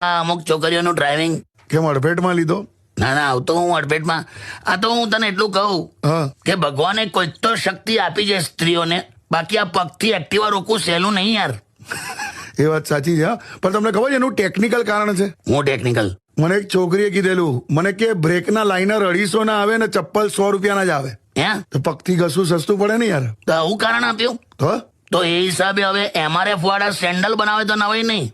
અમુક છોકરીઓનું ડ્રાઇવિંગ કેમ અડફેટમાં લીધો? ના ના આવતો હું અડફેટમાં. આ તો હું તને એટલું કહું કે ભગવાને કોઈ તો શક્તિ આપી છે સ્ત્રીઓને. બાકી આ પગથી એક્ટિવા રોકવું સહેલું નહીં યાર. એ વાત સાચી છે પણ તમને ખબર છે એનું ટેકનિકલ કારણ છે? હું ટેકનિકલ મને એક છોકરીએ કીધેલું મને કે બ્રેકના લાઇનર અઢીસો ના આવે ને ચપ્પલ સો રૂપિયાના જ આવે. હે? તો પગથી ઘસવું સસ્તું પડે ને યાર? તો આવું કારણ આપ્યું? તો? એ હિસાબે હવે એમઆરએફ વાળા સેન્ડલ બનાવે તો નવાઈ નહીં.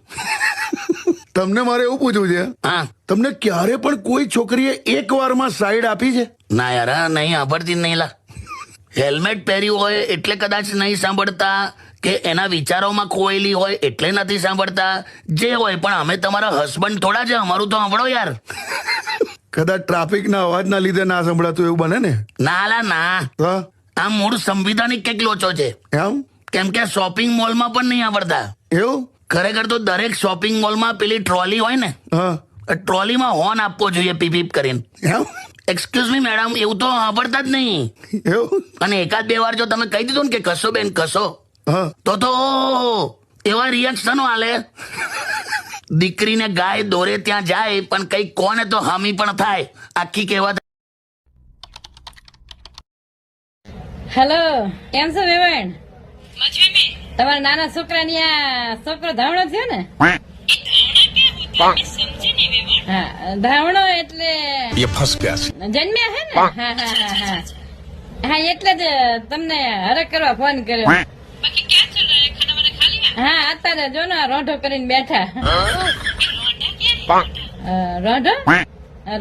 તમને મારે એવું પૂછવું છે? હા તમને ક્યારે પણ કોઈ છોકરીએ એક વારમાં સાઈડ આપી છે? ના યાર હા, નહીં સાંભળતી જ નહીં લા. હેલ્મેટ પહેર્યું હોય એટલે કદાચ નહીં સાંભળતા કે એના વિચારોમાં ખોયેલી હોય એટલે નથી સાંભળતા. જે હોય પણ અમે તમારા હસબન્ડ થોડા છે અમારું તો સાંભળો યાર. કદાચ ટ્રાફિકના અવાજના લીધે ના સંભળાતું એવું બને ને? ના લા ના. તો આ મૂળ સંવિધાનિક કંઈક લોચો છે. એમ? કેમ કે શોપિંગ મોલમાં પણ નહીં આવડતા. એવું? ખરેખર તો દરેક શોપિંગ મોલમાં પેલી ટ્રોલી હોય ને ટ્રોલીમાં હોર્ન આપવો જોઈએ પીપ પીપ કરીને. એક્સક્યુઝ મી મેડમ એવું તો સાંભળતા જ નહીં. અને એકાદ બે વાર જો તમે કહી દીધું ને કે કશો બેન કશો તો તો એવા રિએક્શનો આલે દીકરીને ગાય દોરે ત્યાં જાય પણ કઈ કોને તો હામી પણ થાય. આખી કહેવત હેલો કેમ છો વેવણ તમારા નાના છોકરા ની આ છોકરો ધાવણો છે ને? ધાવણો એટલે જન્મ્યા હે ને? હા. હા એટલે જ તમને હરક કરવા ફોન કર્યો. હા. અત્યારે જો ને રોઢો કરીને બેઠા. રોઢો?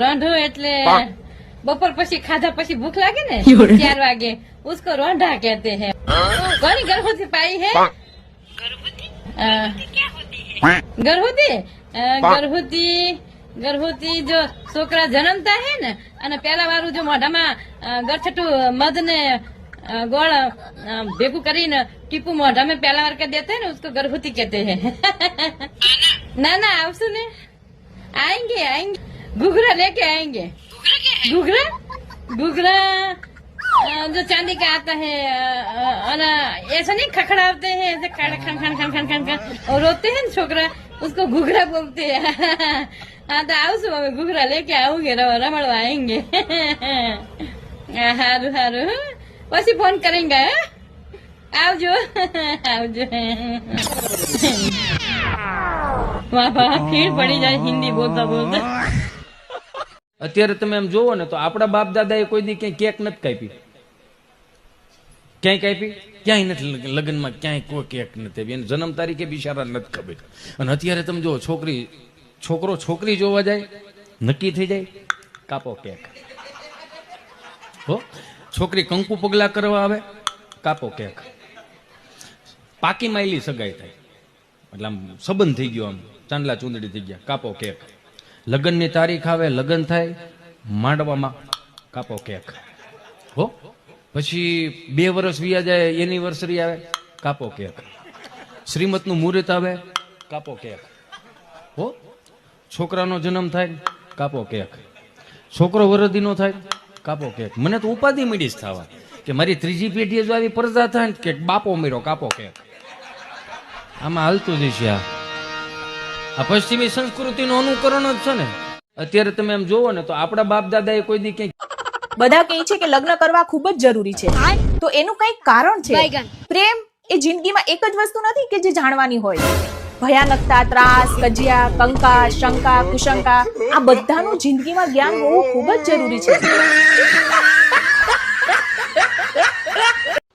રોઢો એટલે બપોર પછી ખાધા પછી ભૂખ લાગે ને ચાર વાગે उसको रोंढा कहते हैं कौन गर्भवती पाई है अ, गर्भवती અ, गर्भवती गर्भवती જો છોકરા જન્મતા હે ને અને પેલા વાળું જો મોઢામાં અ, ગરછટું મધ ને અ, ગોળ અ, ભેગું કરીને ટીપુ મોઢા में पहला बार कर देते हैं ना उसको गर्भवती कहते हैं ना ना આવશું ને आएंगे आएंगे घुघरा लेके आएंगे घुघरा घुघरा जो चांदी का आता है और ऐसा नहीं खखड़ाते हैं ऐसे खड़ खन खन खन खन खन खन और रोते हैं छोकरा उसको घुघरा बोलते हैं हाँ तो आओ सुबह में घुघरा लेके आओगे रमड़वाएंगे हारू हारू वैसे फोन करेंगे आओ जो आओ जो वाह वाह फिर पड़ी जाए हिंदी बोलता बोलता અત્યારે તમે એમ જોવો ને તો આપણા બાપ દાદા એ કોઈ દી ક્યાંય કેક નથી કાપી ક્યાંય કાપી ક્યાંય નથી લગ- લગ્નમાં ક્યાંય કોઈ કેક નથી આપી એને જન્મ તારીખે બિચારા નથી ખબર. અને અત્યારે તમે જુઓ, છોકરી, છોકરો છોકરી જોવા જાય, નક્કી થઈ જાય, કાપો કેક. હો? છોકરી કંકુ પગલા કરવા આવે, કાપો કેક. પાકી માયલી સગાઈ થાય. એટલે આમ સંબંધ થઈ ગયો આમ. ચાંદલા ચૂંદડી થઈ ગયા, કાપો કેક. લગ્નની તારીખ આવે, લગ્ન થાય, માંડવામાં કાપો કેક. હો? પછી બે વર્ષ વ્યા જાય, એનિવર્સરી આવે, કાપો કેક. શ્રીમતનું મુહૂર્ત આવે, કાપો કેક. હો? છોકરાનો જન્મ થાય, કાપો કેક. છોકરો વરદીનો થાય, કાપો કેક. મને તો ઉપાધિ મળી જ થવા કે મારી ત્રીજી પેઢીએ જો આવી પરદા થાય ને કે બાપો મેળો કાપો કેક. આમાં હાલતું જ છે આ. આ પશ્ચિમી સંસ્કૃતિનું અનુકરણ જ છે ને. અત્યારે તમે એમ જોવો ને તો આપણા બાપ દાદા એ કોઈ દી ક્યાંય બધા કહે છે કે લગ્ન કરવા ખૂબ જ જરૂરી છે. તો એનું કંઈક કારણ છે. પ્રેમ એ જિંદગીમાં એક જ વસ્તુ નથી કે જે જાણવાની હોય. ભયાનકતા ત્રાસ કજિયા કંકા શંકા કુશંકા આ બધાનું જિંદગીમાં જ્ઞાન હોવું ખૂબ જ જરૂરી છે.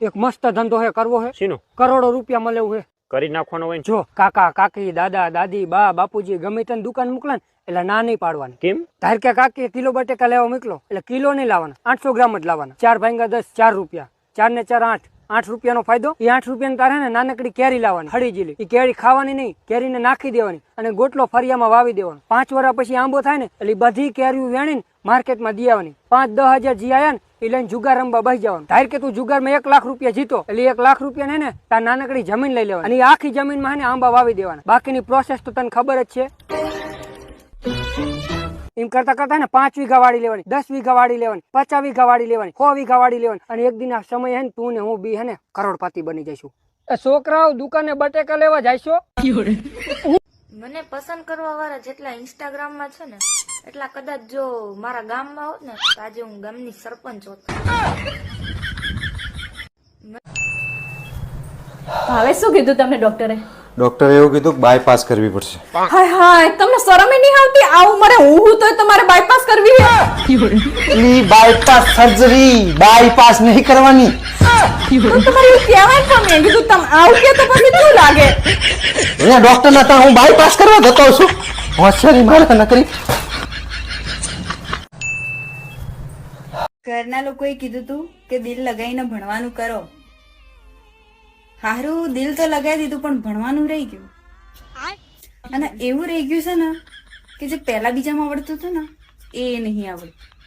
એક મસ્ત ધંધો હે કરવો હે. કરોડો રૂપિયા મળે એવું હે. કરી નાખવાનો હોય ને. જો કાકા કાકી દાદા દાદી બા બાપુજી ગમે તને દુકાન મોકલે એટલે ના નહીં પાડવાની. કેમ? ધાર કે કાકી કિલો બટેકા લેવા મોકલો એટલે કિલો નહીં લાવવાના આઠસો ગ્રામ જ લાવવાના. ચાર ભાંગા દસ ચાર રૂપિયા. ચાર ને ચાર આઠ. આઠ રૂપિયાનો ફાયદો? એ આઠ રૂપિયા તારે નાનકડી કેરી લાવવાની, હળી જીલી. એ કેરી ખાવાની નહીં, કેરીને નાખી દેવાની અને ગોટલો ફરિયામાં વાવી દેવાનો. પાંચ વર્ષ પછી આંબો થાય ને, એટલે બધી કેરીઓ વેણીને માર્કેટમાં દી આવવાની. પાંચ, દસ હજાર જી આયા ને એ લઈને જુગાર રમવા બહી જવાનું. ધાર કે તું જુગારમાં એક લાખ રૂપિયા જીતો, એટલે એક લાખ રૂપિયા ને, તાર નાનકડી જમીન લઈ લેવાની. અને આખી જમીનમાં આંબા વાવી દેવાના. બાકીની પ્રોસેસ તો તને ખબર જ છે. એમ કરતા કરતા ને પાંચ વીઘા વાળી લેવાની દસ વીઘા વાળી લેવાની પચાસ વીઘા વાળી લેવાની સો વીઘા વાળી લેવાની અને એક દિન આ સમય હે ને તું ને હું બી હે ને કરોડપતિ બની જઈશું. છોકરાઓ દુકાને બટેકા લેવા જઈશો મને પસંદ કરવા વાળા જેટલા ઇન્સ્ટાગ્રામમાં છે ને એટલા કદાચ જો મારા ગામમાં હોત ને તો આજે હું ગામની સરપંચ હોત. હવે શું કીધું તમને ડોક્ટરે? ડોક્ટરે એવું કીધું કે બાયપાસ કરવી પડશે. હાય હાય તમને શરમ નહીં આવતી? આ ઉંમરે હું હું તો તમારે બાયપાસ કરવી છે? બાયપાસ સર્જરી બાયપાસ નહીં કરવાની. તો તમારે કહેવાય પણ મેં કીધું તમે આવું કે તો પછી શું લાગે? એ ડોક્ટર ના ત્યાં હું બાયપાસ કરવા જતો છું. હોશિયારી મારે નકરી. ઘરના લોકોએ કીધું તું કે દિલ લગાવીને ભણવાનું કરો. હારું, દિલ તો લગાવી દીધું, પણ ભણવાનું રહી ગયું. અને એવું રહી ગયું છે ને, કે જે પહેલા બીજામાં આવડતું હતું ને, એ નહીં આવડતું.